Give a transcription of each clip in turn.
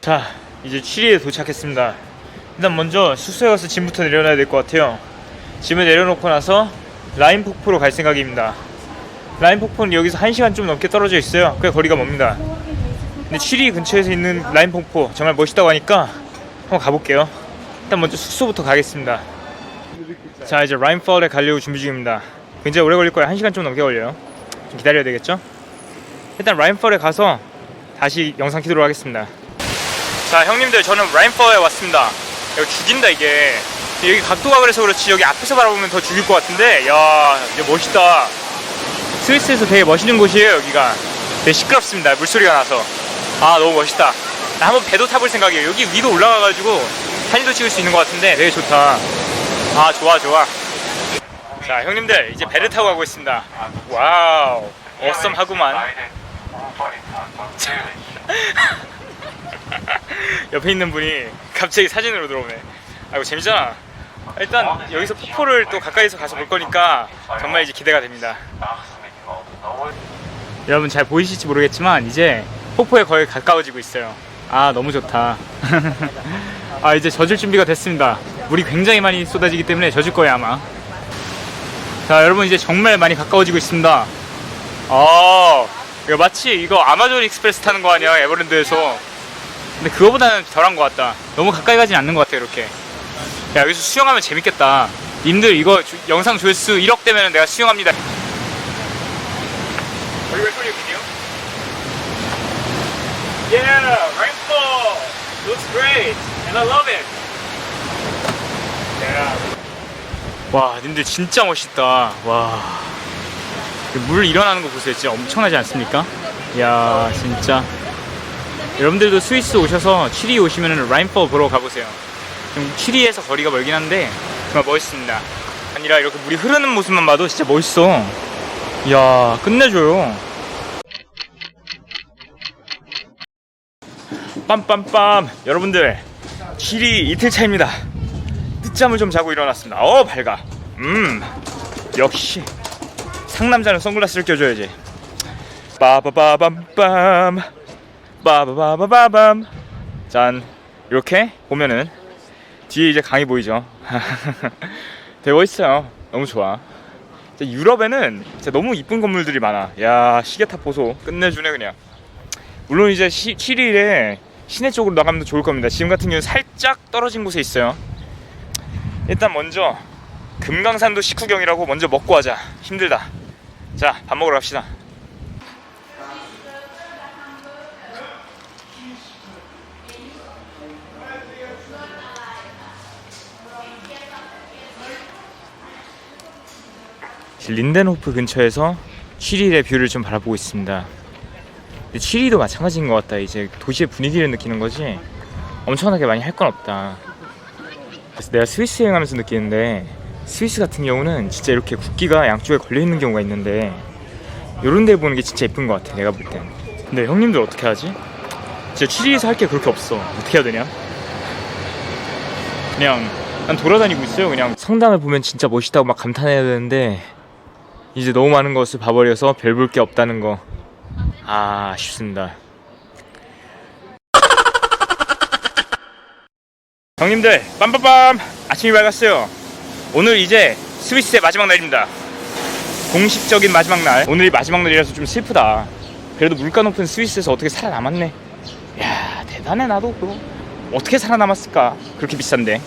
자 이제 취리에 도착했습니다. 일단 먼저 숙소에 가서 짐부터 내려놔야 될 것 같아요. 짐을 내려놓고 나서 라인 폭포로 갈 생각입니다. 라인 폭포는 여기서 1시간 좀 넘게 떨어져 있어요. 꽤 거리가 멉니다. 근데 취리 근처에서 있는 라인 폭포 정말 멋있다고 하니까 한번 가볼게요. 일단 먼저 숙소부터 가겠습니다. 자 이제 라인펄에 가려고 준비 중입니다. 굉장히 오래 걸릴 거예요. 1시간 좀 넘게 걸려요. 좀 기다려야 되겠죠? 일단 라인펄에 가서 다시 영상 키도록 하겠습니다. 자 형님들 저는 라인퍼에 왔습니다. 여기 죽인다 이게. 여기 각도가 그래서 그렇지 여기 앞에서 바라보면 더 죽일 것 같은데? 야 이거 멋있다. 스위스에서 되게 멋있는 곳이에요 여기가. 되게 시끄럽습니다 물소리가 나서. 아 너무 멋있다 나 한번 배도 타볼 생각이에요 여기 위로 올라가가지고 사진도 찍을 수 있는 것 같은데 되게 좋다 아 좋아 좋아 자 형님들 이제 배를 타고 가고 있습니다 와우 어썸 하구만 옆에 있는 분이 갑자기 사진으로 들어오네. 아이고 재밌잖아. 일단 여기서 폭포를 또 가까이서 가서 볼 거니까 정말 이제 기대가 됩니다. 여러분 잘 보이실지 모르겠지만 이제 폭포에 거의 가까워지고 있어요. 아 너무 좋다. 아 이제 젖을 준비가 됐습니다. 물이 굉장히 많이 쏟아지기 때문에 젖을 거예요 아마. 자 여러분 이제 정말 많이 가까워지고 있습니다. 아 이거 마치 이거 아마존 익스프레스 타는 거 아니야 에버랜드에서. 근데 그거보다는 덜한 것 같다. 너무 가까이 가진 않는 것 같아 이렇게. 야 여기서 수영하면 재밌겠다. 님들 이거 주- 영상 조회수 1억 되면 내가 수영합니다. Yeah, looks great, and I love it. Yeah. 와, 님들 진짜 멋있다. 와, 이물 일어나는 거 보세요. 진짜 엄청나지 않습니까? 이야, 진짜. 여러분들도 스위스 오셔서 취리 오시면은 라인퍼 보러 가보세요. 좀 취리에서 거리가 멀긴 한데 정말 멋있습니다. 아니라 이렇게 물이 흐르는 모습만 봐도 진짜 멋있어. 이야 끝내줘요. 빰빰빰 여러분들 취리 이틀 차입니다. 늦잠을 좀 자고 일어났습니다. 어 밝아. 음 역시 상남자는 선글라스를 껴줘야지. 빠바바밤빰. 빠바바바밤 짠 이렇게 보면은 뒤에 이제 강이 보이죠 되게 멋있어요 너무 좋아 유럽에는 진짜 너무 이쁜 건물들이 많아 야 시계탑 보소 끝내주네 그냥 물론 이제 시, 7일에 시내 쪽으로 나가면 좋을 겁니다. 지금 같은 경우는 살짝 떨어진 곳에 있어요. 일단 먼저 금강산도 식후경이라고 먼저 먹고 하자. 힘들다. 자 밥 먹으러 갑시다. 린덴호프 근처에서 취리의 뷰를 좀 바라보고 있습니다. 취리도 마찬가지인 것 같다. 이제 도시의 분위기를 느끼는 거지 엄청나게 많이 할 건 없다. 그래서 내가 스위스 여행하면서 느끼는데 스위스 같은 경우는 진짜 이렇게 국기가 양쪽에 걸려 있는 경우가 있는데 이런 데 보는 게 진짜 예쁜 것 같아. 내가 볼 땐. 근데 형님들 어떻게 하지? 진짜 취리에서 할 게 그렇게 없어. 어떻게 해야 되냐? 그냥 난 돌아다니고 있어요. 그냥 성당을 보면 진짜 멋있다고 막 감탄해야 되는데 이제 너무 많은 것을 봐버려서 별 볼 게 없다는 거. 아, 아쉽습니다. 형님들, 빰빰빰! 아침이 밝았어요. 오늘 이제 스위스의 마지막 날입니다. 공식적인 마지막 날. 오늘이 마지막 날이라서 좀 슬프다. 그래도 물가 높은 스위스에서 어떻게 살아남았네. 야 대단해, 나도 그거. 어떻게 살아남았을까? 그렇게 비싼데.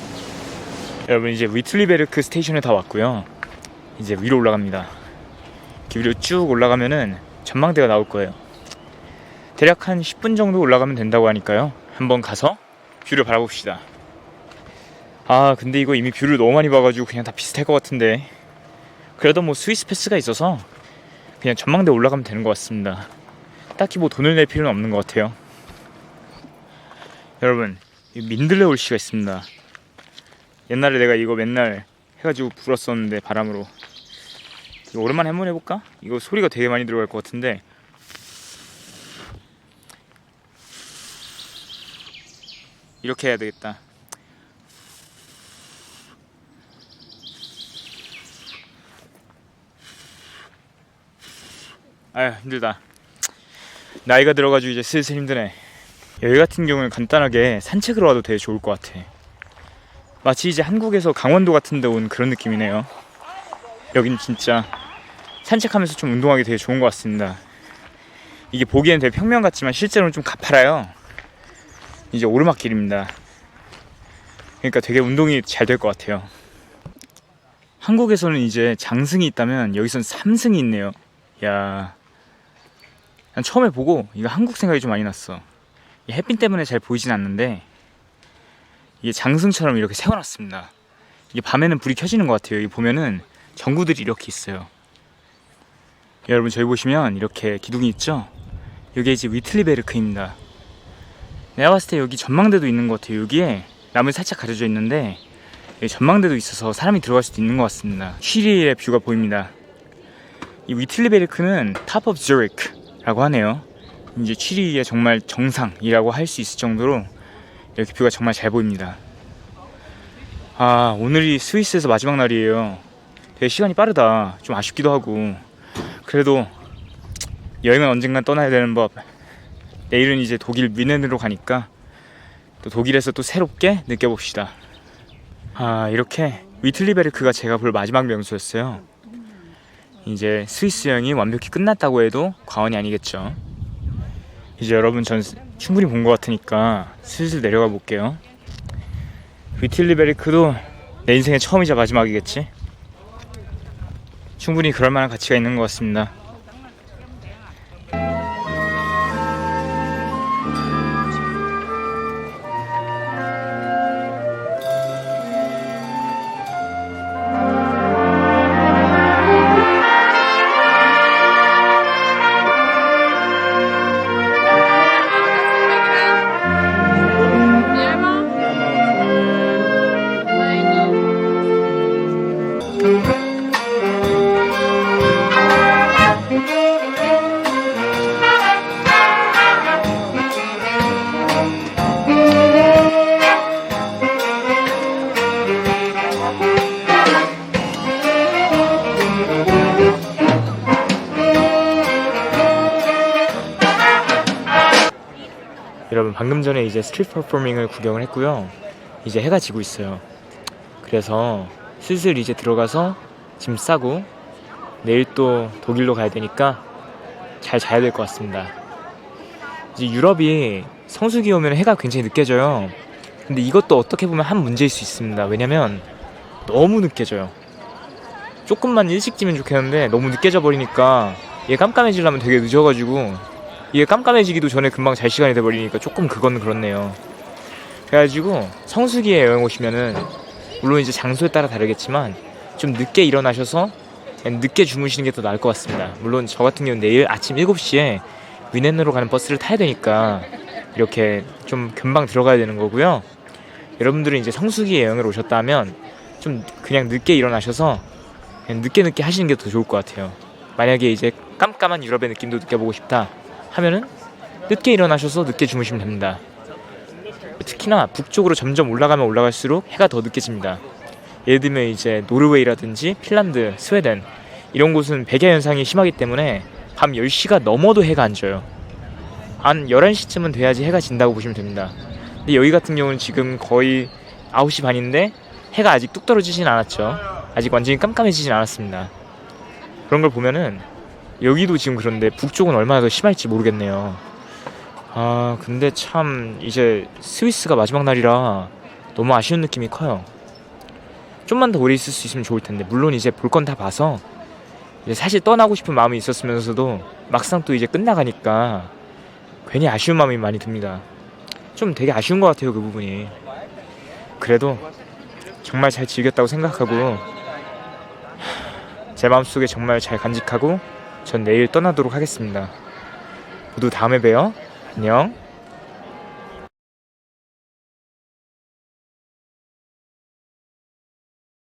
여러분, 이제 위틀리베르크 스테이션에 다 왔고요. 이제 위로 올라갑니다. 이렇게 위로 쭉 올라가면은 전망대가 나올 거예요. 대략 한 10분 정도 올라가면 된다고 하니까요. 한번 가서 뷰를 바라봅시다. 아, 근데 이거 이미 뷰를 너무 많이 봐가지고 그냥 다 비슷할 것 같은데. 그래도 뭐 스위스 패스가 있어서 그냥 전망대 올라가면 되는 것 같습니다. 딱히 뭐 돈을 낼 필요는 없는 것 같아요. 여러분, 이 민들레 올시가 있습니다. 옛날에 내가 이거 맨날 해가지고 불었었는데 바람으로 오랜만에 한번 해볼까? 이거 소리가 되게 많이 들어갈 것 같은데 이렇게 해야 되겠다. 아휴 힘들다. 나이가 들어가지고 이제 슬슬 힘드네. 여기 같은 경우는 간단하게 산책으로 와도 되게 좋을 것 같아. 마치 이제 한국에서 강원도 같은 데 온 그런 느낌이네요. 여긴 진짜 산책하면서 좀 운동하기 되게 좋은 것 같습니다. 이게 보기엔 되게 평면 같지만 실제로는 좀 가파라요. 이제 오르막길입니다 그러니까 되게 운동이 잘 될 것 같아요 한국에서는 이제 장승이 있다면 여기선 삼승이 있네요 야, 난 처음에 보고 이거 한국 생각이 좀 많이 났어. 이 햇빛 때문에 잘 보이진 않는데 이게 장승처럼 이렇게 세워놨습니다. 이게 밤에는 불이 켜지는 것 같아요. 여기 보면은 전구들이 이렇게 있어요. 여러분 저기 보시면 이렇게 기둥이 있죠? 여기 이제 위틀리베르크입니다. 내가 봤을 때 여기 전망대도 있는 것 같아요. 여기에 나무 살짝 가려져 있는데 전망대도 있어서 사람이 들어갈 수도 있는 것 같습니다. 쉬리의 뷰가 보입니다. 이 위틀리베르크는 탑 오브 즈리크라고 하네요. 이제 취리의 정말 정상이라고 할 수 있을 정도로 이렇게 뷰가 정말 잘 보입니다. 아 오늘이 스위스에서 마지막 날이에요. 되게 시간이 빠르다. 좀 아쉽기도 하고 그래도 여행은 언젠간 떠나야 되는 법. 내일은 이제 독일 뮌헨으로 가니까 또 독일에서 또 새롭게 느껴봅시다. 아 이렇게 위틀리베르크가 제가 볼 마지막 명소였어요. 이제 스위스 여행이 완벽히 끝났다고 해도 과언이 아니겠죠. 이제 여러분 전 충분히 본 것 같으니까 슬슬 내려가 볼게요. 위틸리베르크도 내 인생의 처음이자 마지막이겠지. 충분히 그럴 만한 가치가 있는 것 같습니다. 여러분 방금 전에 이제 스트리트 퍼포밍을 구경을 했고요. 이제 해가 지고 있어요. 그래서 슬슬 이제 들어가서 짐 싸고 내일 또 독일로 가야 되니까 잘 자야 될 것 같습니다. 이제 유럽이 성수기 오면 해가 굉장히 늦게 져요. 근데 이것도 어떻게 보면 한 문제일 수 있습니다. 왜냐면 너무 늦게 져요. 조금만 일찍 지면 좋겠는데 너무 늦게 져 버리니까 얘 깜깜해지려면 되게 늦어가지고 이게 깜깜해지기도 전에 금방 잘 시간이 돼버리니까 조금 그건 그렇네요. 그래가지고 성수기에 여행 오시면은 물론 이제 장소에 따라 다르겠지만 좀 늦게 일어나셔서 그냥 늦게 주무시는 게 더 나을 것 같습니다. 물론 저 같은 경우는 내일 아침 7시에 위넨으로 가는 버스를 타야 되니까 이렇게 좀 금방 들어가야 되는 거고요. 여러분들은 이제 성수기에 여행을 오셨다면 좀 그냥 늦게 일어나셔서 그냥 늦게 늦게 하시는 게 더 좋을 것 같아요. 만약에 이제 깜깜한 유럽의 느낌도 느껴보고 싶다 하면은 늦게 일어나셔서 늦게 주무시면 됩니다. 특히나 북쪽으로 점점 올라가면 올라갈수록 해가 더 늦게 집니다. 예를 들면 이제 노르웨이라든지 핀란드, 스웨덴 이런 곳은 백야 현상이 심하기 때문에 밤 10시가 넘어도 해가 안 져요. 한 11시쯤은 돼야지 해가 진다고 보시면 됩니다. 근데 여기 같은 경우는 지금 거의 9시 반인데 해가 아직 뚝 떨어지진 않았죠. 아직 완전히 깜깜해지진 않았습니다. 그런 걸 보면은 여기도 지금 그런데 북쪽은 얼마나 더 심할지 모르겠네요. 아 근데 참 이제 스위스가 마지막 날이라 너무 아쉬운 느낌이 커요. 좀만 더 오래 있을 수 있으면 좋을 텐데 물론 이제 볼 건 다 봐서 이제 사실 떠나고 싶은 마음이 있었으면서도 막상 또 이제 끝나가니까 괜히 아쉬운 마음이 많이 듭니다. 좀 되게 아쉬운 것 같아요 그 부분이. 그래도 정말 잘 즐겼다고 생각하고 제 마음속에 정말 잘 간직하고 전 내일 떠나도록 하겠습니다. 모두 다음에 봬요. 안녕.